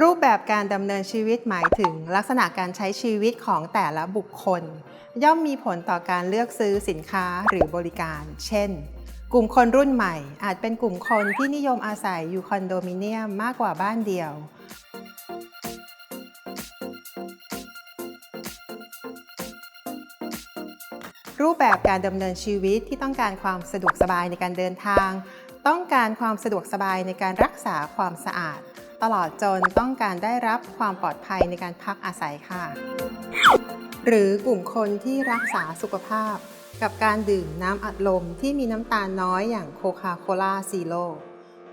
รูปแบบการดำเนินชีวิตหมายถึงลักษณะการใช้ชีวิตของแต่ละบุคคล ย่อมมีผลต่อการเลือกซื้อสินค้าหรือบริการ เช่น กลุ่มคนรุ่นใหม่ อาจเป็นกลุ่มคนที่นิยมอาศัยอยู่คอนโดมิเนียมมากกว่าบ้านเดียว รูปแบบการดำเนินชีวิตที่ต้องการความสะดวกสบายในการเดินทาง ต้องการความสะดวกสบายในการรักษาความสะอาด ตลอดจนต้องการได้รับความปลอดภัยในการพักอาศัยค่ะ หรือกลุ่มคนที่รักษาสุขภาพ กับการดื่มน้ำอัดลมที่มีน้ำตาลน้อยอย่างโคคาโคลาซีโร่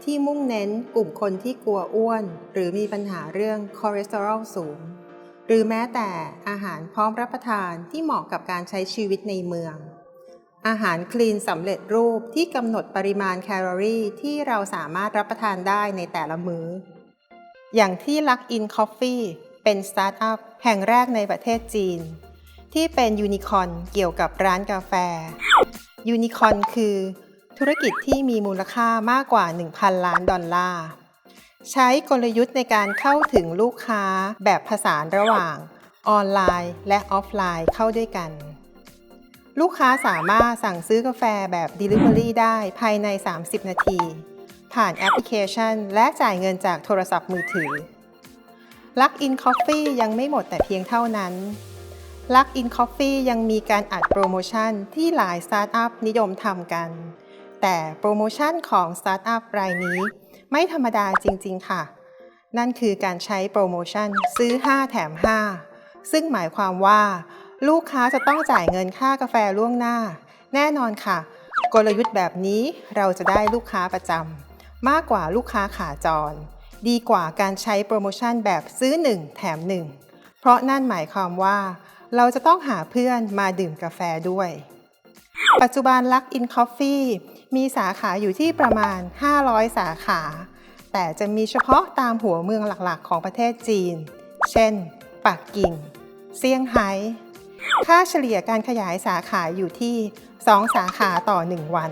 ที่มุ่งเน้นกลุ่มคนที่กลัวอ้วน หรือมีปัญหาเรื่องคอเลสเตอรอลสูง รือแม้แต่อาหารพร้อมรับประทานที่เหมาะกับการใช้ชีวิตในเมือง อาหารคลีนสำเร็จรูปที่กำหนดปริมาณแคลอรี่ที่เราสามารถรับประทานได้ในแต่ละมื้อ อย่างที่ Luck In Coffee เป็นสตาร์ทอัพแห่งแรกในประเทศจีน ที่เป็นยูนิคอนเกี่ยวกับร้านกาแฟ ยูนิคอนคือ ธุรกิจที่มีมูลค่ามากกว่า 1,000 ล้านดอลลาร์ ใช้กลยุทธ์ในการเข้าถึงลูกค้าแบบผสานระหว่างออนไลน์และออฟไลน์เข้าด้วยกัน ลูกค้าสามารถสั่งซื้อกาแฟแบบ Delivery ได้ภายใน 30 นาที ผ่านแอปพลิเคชัน และจ่ายเงินจากโทรศัพท์มือถือ Luck In Coffee ยังไม่หมดแต่เพียงเท่านั้น Luck In Coffee ยังมีการอัดโปรโมชั่นที่หลายสตาร์ทอัพนิยมทำกัน แต่โปรโมชั่นของสตาร์ทอัพรายนี้ ไม่ธรรมดาจริง ๆ ค่ะ นั่นคือการใช้โปรโมชั่นซื้อ 5 แถม 5 ซึ่งหมายความว่า ลูกค้าจะต้องจ่ายเงินค่ากาแฟล่วงหน้า แน่นอนค่ะ กลยุทธ์แบบนี้เราจะได้ลูกค้าประจำมากกว่าลูกค้าขาจร ดีกว่าการใช้โปรโมชั่นแบบซื้อ 1 แถม 1 เพราะนั่นหมายความว่า เราจะต้องหาเพื่อนมาดื่มกาแฟด้วย ปัจจุบัน Luck In Coffee มีสาขาอยู่ที่ประมาณ 500 สาขา แต่จะมีเฉพาะตามหัวเมืองหลักๆ ของประเทศจีน เช่น ปักกิ่ง เซี่ยงไฮ้ ค่าเฉลี่ยการขยายสาขาอยู่ที่ 2 สาขาต่อ 1 วัน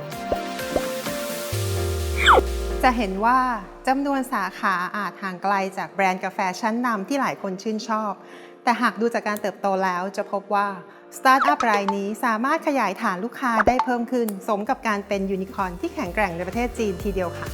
จะเห็นว่าจำนวนสาขาอาจห่างไกลจากแบรนด์กาแฟชั้นนำที่หลายคนชื่นชอบ แต่หากดูจากการเติบโตแล้วจะพบว่า สตาร์ทอัพรายนี้สามารถขยายฐานลูกค้าได้เพิ่มขึ้น สมกับการเป็นยูนิคอร์นที่แข็งแกร่งในประเทศจีนทีเดียวค่ะ